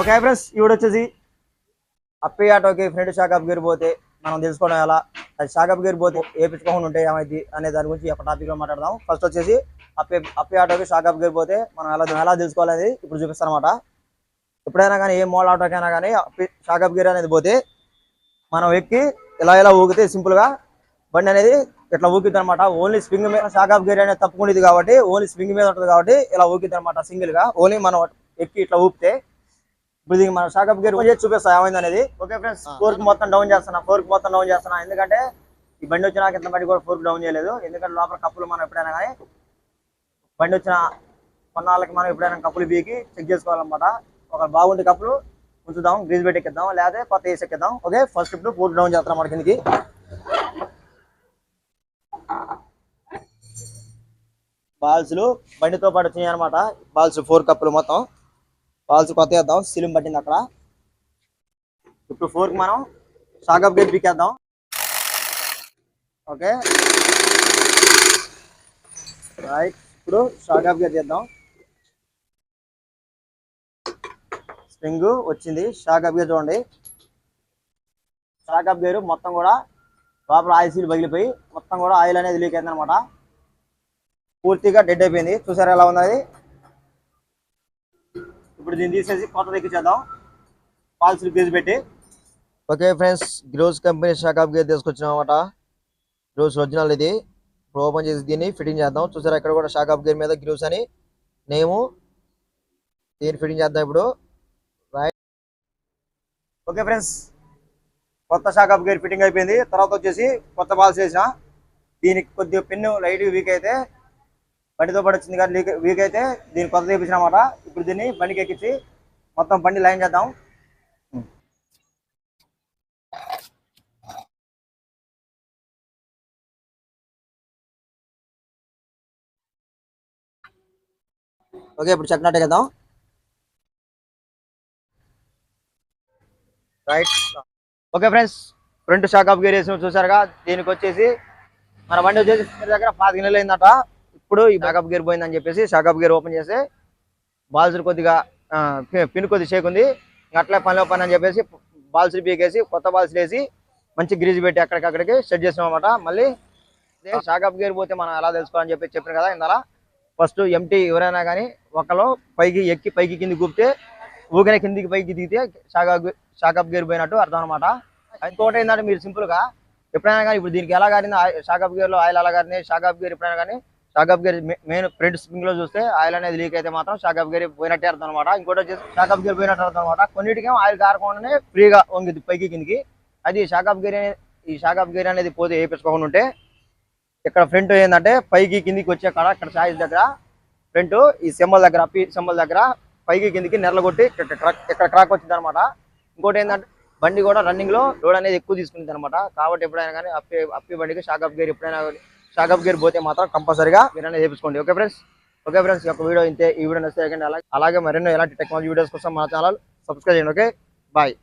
Okay friends ఇవిడ వచ్చేసి అప్పి ఆటోకి ఫ్రెండ్ షాకప్ గేర్ పోతే మనం తెలుసుకోవడం ఎలా? అది షాకప్ గేర్ పోతే వేపించుకోకుండా ఉంటే ఏమైంది అనే దాని గురించి ఒక టాపిక్లో మాట్లాడదాం. ఫస్ట్ వచ్చేసి అప్పి అప్పి ఆటోకి షాకప్ గేర్ పోతే మనం ఎలా ఎలా తెలుసుకోవాలనేది ఇప్పుడు చూపిస్తాను అనమాట ఎప్పుడైనా కానీ ఏ మోడల్ ఆటోకైనా కానీ అప్పి షాకప్ గేర్ అనేది పోతే మనం ఎక్కి ఇలా ఇలా ఊగితే సింపుల్గా బండి అనేది ఇట్లా ఊగిద్ది అనమాట ఓన్లీ స్ప్రింగ్ మీద షాకప్ గేర్ అనేది తప్పుకునేది కాబట్టి ఓన్లీ స్ప్రింగ్ మీద ఉంటుంది కాబట్టి ఇలా ఊగిద్ది అనమాట సింగిల్గా. ఓన్లీ మనం ఎక్కి ఇట్లా ఊపితే ఇప్పుడు దీనికి మన షాకప్ గేర్ చేసి చూపిస్తా ఏమైంది అనేది ఓకే ఫ్రెండ్స్. ఫోర్క్ మొత్తం డౌన్ చేస్తున్నా ఫోర్క్ మొత్తం డౌన్ చేస్తున్నా. ఎందుకంటే ఈ బండి వచ్చిన ఇంత బట్టి కూడా ఫోర్క్ డౌన్ చేయలేదు. ఎందుకంటే లోపల కప్పులు మనం ఎప్పుడైనా కానీ బండి వచ్చిన కొన్నాళ్ళకి మనం ఎప్పుడైనా కప్పులు బీకి చెక్ చేసుకోవాలన్నమాట. ఒక బాగుంది కప్పులు ఉంచుదాం గ్రీజ్ పెట్టి ఎక్కిద్దాం లేదా కొత్త వేసి ఎక్కిద్దాం. ఓకే ఫస్ట్ ఇప్పుడు ఫోర్క్ డౌన్ చేస్తున్నాం మన కిందకి. బాల్స్లు బండితో పాటు వచ్చినాయి అనమాట బాల్స్ ఫోర్ కప్పులు మొత్తం. బాల్స్ కొత్త వేద్దాం. సిలిం పట్టింది అక్కడ. ఇప్పుడు ఫోర్ మనం షాకప్ గేట్ పీకేద్దాం. ఓకే. రైట్. ఇప్పుడు షాకప్ గేట్ చేద్దాం. స్ప్రింగ్ వచ్చింది. షాకప్ గేర్ చూడండి. షాకప్ గేర్ మొత్తం కూడా లోపల ఆయిల్ సీల్ పగిలిపోయి మొత్తం కూడా ఆయిల్ అనేది లీక్ అయింది అనమాట పూర్తిగా డెడ్ అయిపోయింది. చూసారా ఎలా ఉంది అది ఇప్పుడు దీన్ని తీసేసి కొత్త ఎక్కించేద్దాం పాల్స్ గ్రీజ్ పెట్టి. ఓకే ఫ్రెండ్స్ గ్రోస్ కంపెనీ షాకప్ గేర్ తీసుకొచ్చాం అనమాట గ్రోస్ ఒరిజినల్ ఇది. ఇప్పుడు ఓపెన్ చేసి దీన్ని ఫిట్టింగ్ చేద్దాం. చూసారా ఇక్కడ కూడా షాకప్ గేర్ మీద గ్రూస్ అని. నేము. దీన్ని ఫిట్టింగ్ చేద్దాం ఇప్పుడు. రైట్ ఓకే ఫ్రెండ్స్ కొత్త షాకప్ గేర్ ఫిట్టింగ్ అయిపోయింది. తర్వాత వచ్చేసి కొత్త బాల్స్ వేసిన. దీనికి కొద్దిగా పిన్ను లైట్ వీక్ అయితే బండితో పాటు వచ్చింది కానీ లీక్ వీక్ అయితే దీన్ని కొత్త తీపించినమాట ఇప్పుడు దీన్ని బండికి ఎక్కించి మొత్తం బండి లైన్ చేద్దాం. ఓకే ఇప్పుడు చెప్పినట్టే కదా right okay friends front shock off gear వేసి చూసారుగా దీనికి వచ్చేసి మన బండి వచ్చేసి దగ్గర దగ్గర పాతిక నెలలు అయిందట. ఇప్పుడు ఈ బ్యాకప్ గేర్ పోయిందని చెప్పేసి షాకప్ గేర్ ఓపెన్ చేస్తే బాల్స్ కొద్దిగా ఆ, పి- పిన్ కొద్ది షేక్ ఉంది. ఇంకా పనిలో పని అని చెప్పేసి బాల్స్ పీకేసి కొత్త బాల్స్ వేసి మంచి గ్రీజ్ పెట్టి అక్కడికక్కడికి సెట్ చేసాం అనమాట మళ్ళీ షాకప్ గేర్ పోతే మనం ఎలా తెలుసుకోవాలని చెప్పి చెప్పిన కదా ఇందా ఫస్ట్ ఎంటీ ఎవరైనా కానీ ఒకళ్ళు పైకి ఎక్కి పైకి కింది కూపితే ఊగిన కిందికి పైకి దిగితే షాకప్ షాకప్ గేర్ పోయినట్టు అర్థం అనమాట ఇంకోటి ఏంటంటే మీరు సింపుల్గా ఎప్పుడైనా కానీ ఇప్పుడు దీనికి ఎలా కారింది షాకప్ గేర్లో ఆయిల్ ఎలా కారింది షాకప్ గేర్ ఎప్పుడైనా కానీ shock up gear main front స్ప్రింగ్లో చూస్తే ఆయిల్ అనేది లీక్ అయితే మాత్రం షాకప్ గేర్ పోయినట్టే అర్థం అనమాట ఇంకోటి వచ్చేసి షాకప్ గేర్ పోయినట్టు అర్థం అనమాట కొన్నిటికేమో ఆయిల్ కారకుండానే ఫ్రీగా వంగిద్ది పైకి కిందికి. అది షాకప్ గేర్ ఈ షాకప్ గేర్ అనేది పోతే వేయించుకోకుండా ఉంటే ఇక్కడ ఫ్రంట్ ఏంటంటే పైకి కిందికి వచ్చే కాడ ఇక్కడ సాయిస్ దగ్గర ఫ్రంట్ ఈ సింబల్ దగ్గర పీ సింబల్ దగ్గర పైకి కిందికి నెరలగొట్టి ఇక్కడ క్రాక్ ఇక్కడ వచ్చింది అనమాట ఇంకోటి ఏంటంటే బండి కూడా రన్నింగ్లో లోడ్ అనేది ఎక్కువ తీసుకుంది అనమాట కాబట్టి ఎప్పుడైనా కానీ అప్పి అప్పి బండికి షాకప్ గేర్ ఎప్పుడైనా షాకప్ గేర్ పోతే మాత్రం కంపల్సరీగా మీరు చేయించుకోండి ఓకే ఫ్రెండ్స్? ఓకే ఫ్రెండ్స్ ఈ యొక్క వీడియో ఇంతే. ఈ వీడియో నచ్చితే అలాగే అలాగే మరెన్నో ఎలాంటి టెక్నాలజీ వీడియోస్ కోసం మా ఛానల్ సబ్స్క్రైబ్ చేయండి. ఓకే? బాయ్.